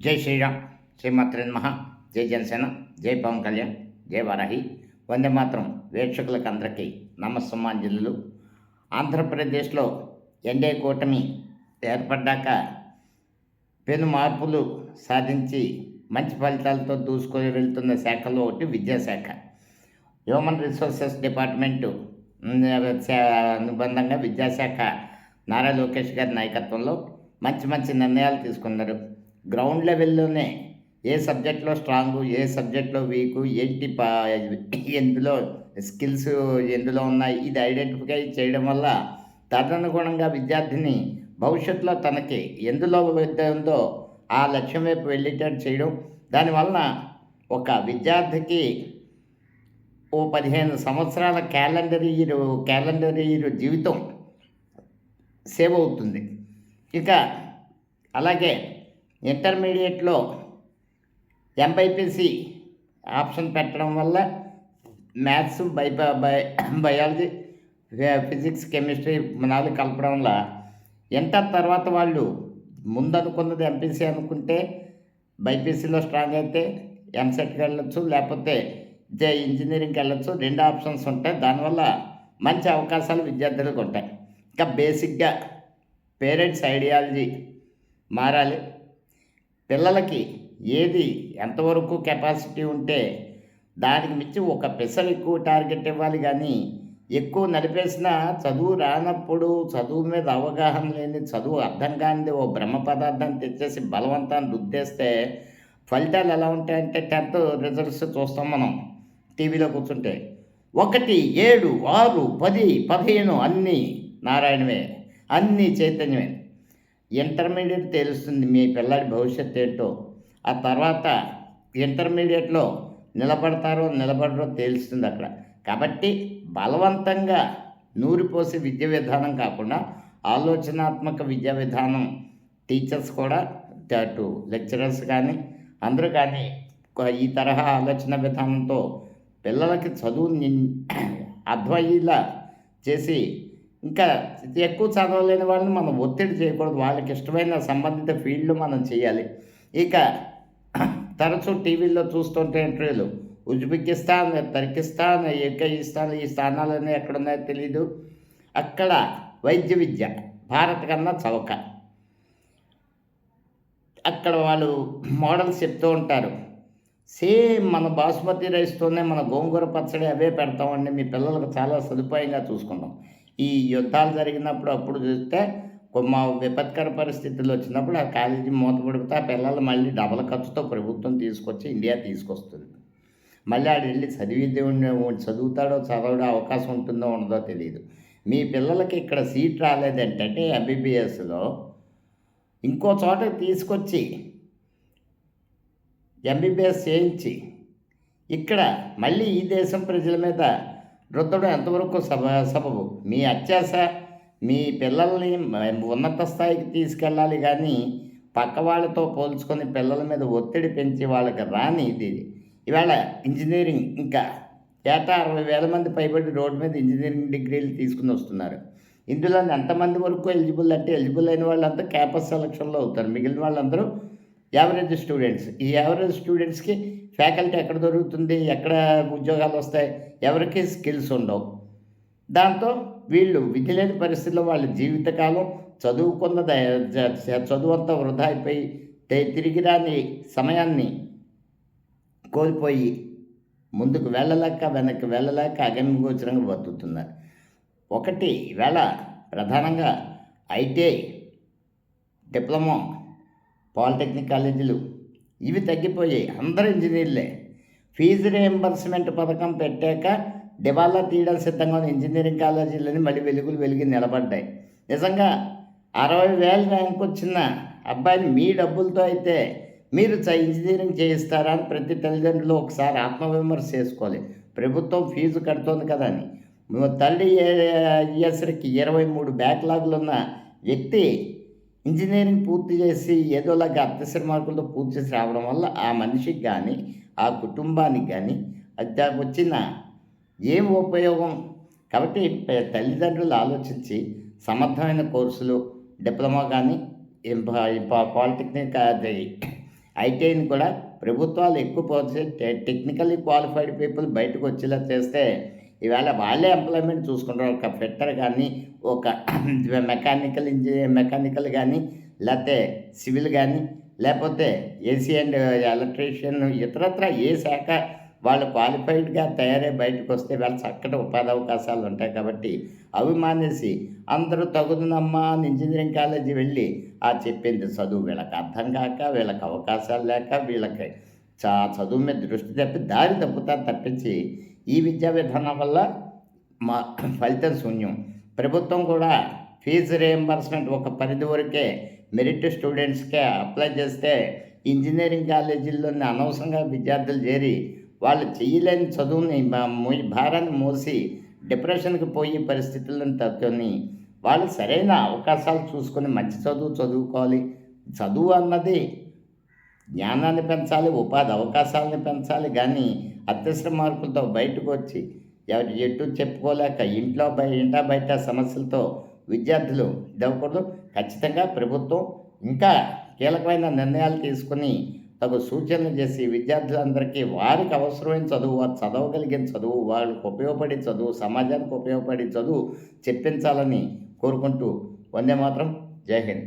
జై శ్రీరామ్. శ్రీమాత్రే మహా. జై జనసేన. జై పవన్ కళ్యాణ్. జై వారాహి. వందే మాత్రం వీక్షకులకు అందరికీ నమస్సమాంజలు ఆంధ్రప్రదేశ్లో ఎన్డీఏ కూటమి ఏర్పడ్డాక పెను మార్పులు సాధించి మంచి ఫలితాలతో దూసుకొని వెళ్తున్న శాఖలో ఒకటి విద్యాశాఖ. హ్యూమన్ రిసోర్సెస్ డిపార్ట్మెంటు అనుబంధంగా విద్యాశాఖ నారా లోకేష్ గారి నాయకత్వంలో మంచి మంచి నిర్ణయాలు తీసుకున్నారు. గ్రౌండ్ లెవెల్లోనే ఏ సబ్జెక్ట్లో స్ట్రాంగ్ ఏ సబ్జెక్ట్లో వీకు ఏంటి ఎందులో స్కిల్స్ ఎందులో ఉన్నాయి ఇది ఐడెంటిఫై చేయడం వల్ల తదనుగుణంగా విద్యార్థిని భవిష్యత్తులో తనకి ఎందులో ఉందో ఆ లక్ష్యం వైపు వెళ్ళేటట్టు చేయడం. దానివలన ఒక విద్యార్థికి ఓ పదిహేను సంవత్సరాల క్యాలెండర్ ఇయర్ క్యాలెండర్ ఇయర్ జీవితం సేవ్ అవుతుంది. ఇక అలాగే ఇంటర్మీడియట్లో ఎంబైపీసీ ఆప్షన్ పెట్టడం వల్ల మ్యాథ్స్ బై బై బయాలజీ ఫిజిక్స్ కెమిస్ట్రీ నాలుగు కలపడం వల్ల ఇంటర్ తర్వాత వాళ్ళు ముందు అనుకున్నది ఎంపీసీ అనుకుంటే బైపీసీలో స్ట్రాంగ్ అయితే ఎంసెట్కి వెళ్ళొచ్చు లేకపోతే జే ఇంజనీరింగ్కి వెళ్ళొచ్చు. రెండు ఆప్షన్స్ ఉంటాయి. దానివల్ల మంచి అవకాశాలు విద్యార్థులకు ఉంటాయి. ఇంకా బేసిక్గా పేరెంట్స్ ఐడియాలజీ మారాలి. పిల్లలకి ఏది ఎంతవరకు కెపాసిటీ ఉంటే దానికి మించి ఒక పెసలు ఎక్కువ టార్గెట్ ఇవ్వాలి కానీ ఎక్కువ నడిపేసిన చదువు రానప్పుడు చదువు మీద అవగాహన లేని చదువు అర్థం కానిది ఓ బ్రహ్మ పదార్థాన్ని తెచ్చేసి బలవంతాన్ని రుద్దేస్తే ఫలితాలు ఎలా ఉంటాయంటే టెన్త్ రిజల్ట్స్ చూస్తాం మనం టీవీలో కూర్చుంటే. ఒకటి ఏడు ఆరు పది పదిహేను అన్నీ నారాయణవే అన్నీ చైతన్యమే. ఇంటర్మీడియట్ తెలుస్తుంది మీ పిల్లాడి భవిష్యత్ ఏంటో. ఆ తర్వాత ఇంటర్మీడియట్లో నిలబడతారో నిలబడరో తెలుస్తుంది అక్కడ. కాబట్టి బలవంతంగా నూరిపోసే విద్య విధానం కాకుండా ఆలోచనాత్మక విద్యా విధానం టీచర్స్ కూడా అటు లెక్చరర్స్ కానీ అందరూ కానీ ఈ తరహా ఆలోచన విధానంతో పిల్లలకి చదువు నిన్- అర్థమయ్యేలా చేసి ఇంకా ఎక్కువ చదవలేని వాళ్ళని మనం ఒత్తిడి చేయకూడదు. వాళ్ళకి ఇష్టమైన సంబంధిత ఫీల్డ్లు మనం చేయాలి. ఇక తరచూ టీవీల్లో చూస్తుంటే ఇంటర్వ్యూలు. ఉజ్బెకిస్తాన్ తర్కిస్తాన్ ఇస్తాన్ ఈ స్థానాలన్నీ ఎక్కడున్నాయో తెలీదు. అక్కడ వైద్య విద్య భారత్ కన్నా చవక అక్కడ వాళ్ళు మోడల్స్ చెప్తూ ఉంటారు. సేమ్ మన బాస్మతి రైస్తోనే మన గోంగూర పచ్చడి అవే పెడతామండి. మీ పిల్లలకు చాలా సదుపాయంగా చూసుకుంటాం. ఈ యుద్ధాలు జరిగినప్పుడు అప్పుడు చూస్తే మా విపత్కర పరిస్థితులు వచ్చినప్పుడు ఆ కాలేజీ మూతపడితే ఆ పిల్లలు మళ్ళీ డబల్ ఖర్చుతో ప్రభుత్వం తీసుకొచ్చి ఇండియా తీసుకొస్తుంది. మళ్ళీ ఆడు వెళ్ళి చదివిద్దే చదువుతాడో చదవడో అవకాశం ఉంటుందో ఉండదో తెలియదు మీ పిల్లలకి ఇక్కడ సీట్ రాలేదంటే ఎంబీబీఎస్లో ఇంకో చోట తీసుకొచ్చి ఎంబీబీఎస్ చేయించి ఇక్కడ మళ్ళీ ఈ దేశం ప్రజల మీద రుద్దడం ఎంతవరకు సబ సబబు మీ అత్యాస మీ పిల్లల్ని ఉన్నత స్థాయికి తీసుకెళ్ళాలి కానీ పక్క వాళ్ళతో పోల్చుకొని పిల్లల మీద ఒత్తిడి పెంచి వాళ్ళకి రాని ఇది. ఇవాళ ఇంజనీరింగ్ ఇంకా ఏటా అరవై వేల మంది పైబడి రోడ్డు మీద ఇంజనీరింగ్ డిగ్రీలు తీసుకుని వస్తున్నారు. ఇందులో ఎంతమంది వరకు ఎలిజిబుల్ అంటే ఎలిజిబుల్ అయిన వాళ్ళంతా క్యాంపస్ సెలక్షన్లో అవుతారు. మిగిలిన వాళ్ళందరూ యావరేజ్ స్టూడెంట్స్ ఈ యావరేజ్ స్టూడెంట్స్కి ఫ్యాకల్టీ ఎక్కడ దొరుకుతుంది? ఎక్కడ ఉద్యోగాలు వస్తాయి? ఎవరికి స్కిల్స్ ఉండవు. దాంతో వీళ్ళు విధి లేని పరిస్థితుల్లో వాళ్ళ జీవితకాలం చదువుకున్న చదువు అంతా వృధా అయిపోయి తిరిగి రాని సమయాన్ని కోల్పోయి ముందుకు వెళ్ళలేక వెనక్కి వెళ్ళలేక అగమ్యగోచరంగా బతుకుతున్నారు. ఒకటి ఈవేళ ప్రధానంగా ఐటీఐ డిప్లొమా పాలిటెక్నిక్ కాలేజీలు ఇవి తగ్గిపోయాయి. అందరూ ఇంజనీర్లే. ఫీజు రియంబర్స్మెంట్ పథకం పెట్టాక దివాలా తీయడం సిద్ధంగా ఉన్న ఇంజనీరింగ్ కాలేజీలని మళ్ళీ వెలుగులు వెలిగి నిలబడ్డాయి. నిజంగా అరవై వేల ర్యాంక్ వచ్చిన అబ్బాయిని మీ డబ్బులతో అయితే మీరు చ- ఇంజనీరింగ్ చేయిస్తారా అని ప్రతి తల్లిదండ్రులు ఒకసారి ఆత్మవిమర్శ చేసుకోవాలి. ప్రభుత్వం ఫీజు కడుతోంది కదా అని. తల్లి ఇయర్స్కి ఇరవై మూడు బ్యాక్లాగులు ఉన్న వ్యక్తి ఇంజనీరింగ్ పూర్తి చేసి ఏదోలాగా అత్యవసర మార్కులతో పూర్తి చేసి రావడం వల్ల ఆ మనిషికి కానీ ఆ కుటుంబానికి కానీ అది వచ్చిన ఏం ఉపయోగం? కాబట్టి తల్లిదండ్రులు ఆలోచించి సమర్థమైన కోర్సులు డిప్లొమా కానీ పాలిటెక్నిక్ అది ఐటీఐని కూడా ప్రభుత్వాలు ఎక్కువ పోతే టెక్నికల్లీ క్వాలిఫైడ్ పీపుల్ బయటకు వచ్చేలా చేస్తే ఈవేళ వాళ్ళే ఎంప్లాయ్మెంట్ చూసుకుంటారు. ఒక ఫిట్టర్ కానీ ఒక మెకానికల్ ఇంజనీర్ మెకానికల్ కానీ లేకపోతే సివిల్ కానీ లేకపోతే ఏసీ అండ్ ఎలక్ట్రీషియన్ ఇతరత్ర ఏ శాఖ వాళ్ళు క్వాలిఫైడ్గా తయారై బయటకు వస్తే వాళ్ళ చక్కటి ఉపాధి అవకాశాలు ఉంటాయి కాబట్టి అవి మానేసి అందరూ తగుదనమ్మా అని ఇంజనీరింగ్ కాలేజీ వెళ్ళి ఆ చెప్పింది చదువు వీళ్ళకి అర్థం కాక వీళ్ళకి అవకాశాలు లేక వీళ్ళకి చా చదువు మీద దృష్టి తప్పి దారి తప్పుతారు తప్పించి ఈ విద్యా విధానం వల్ల మా ఫలితం శూన్యం. ప్రభుత్వం కూడా ఫీజు రియంబర్స్మెంట్ ఒక పరిధి వరకే మెరిట్ స్టూడెంట్స్కే అప్లై చేస్తే ఇంజనీరింగ్ కాలేజీల్లోని అనవసరంగా విద్యార్థులు చేరి వాళ్ళు చేయలేని చదువుని భారాన్ని మోసి డిప్రెషన్కి పోయే పరిస్థితులను తట్టుకొని వాళ్ళు సరైన అవకాశాలు చూసుకొని మంచి చదువు చదువుకోవాలి. చదువు అన్నది జ్ఞానాన్ని పెంచాలి ఉపాధి అవకాశాలను పెంచాలి. కానీ అత్యవసర మార్పులతో బయటకు వచ్చి ఎవరి ఎటు చెప్పుకోలేక ఇంట్లో బయ ఇంట బయట సమస్యలతో విద్యార్థులు ఇదవ్వకూడదు. ఖచ్చితంగా ప్రభుత్వం ఇంకా కీలకమైన నిర్ణయాలు తీసుకుని తగు సూచనలు చేసి విద్యార్థులందరికీ వారికి అవసరమైన చదువు వారు చదవగలిగిన చదువు వాళ్ళకు ఉపయోగపడే చదువు సమాజానికి ఉపయోగపడే చదువు చెప్పించాలని కోరుకుంటూ వందే మాత్రం జై హింద్.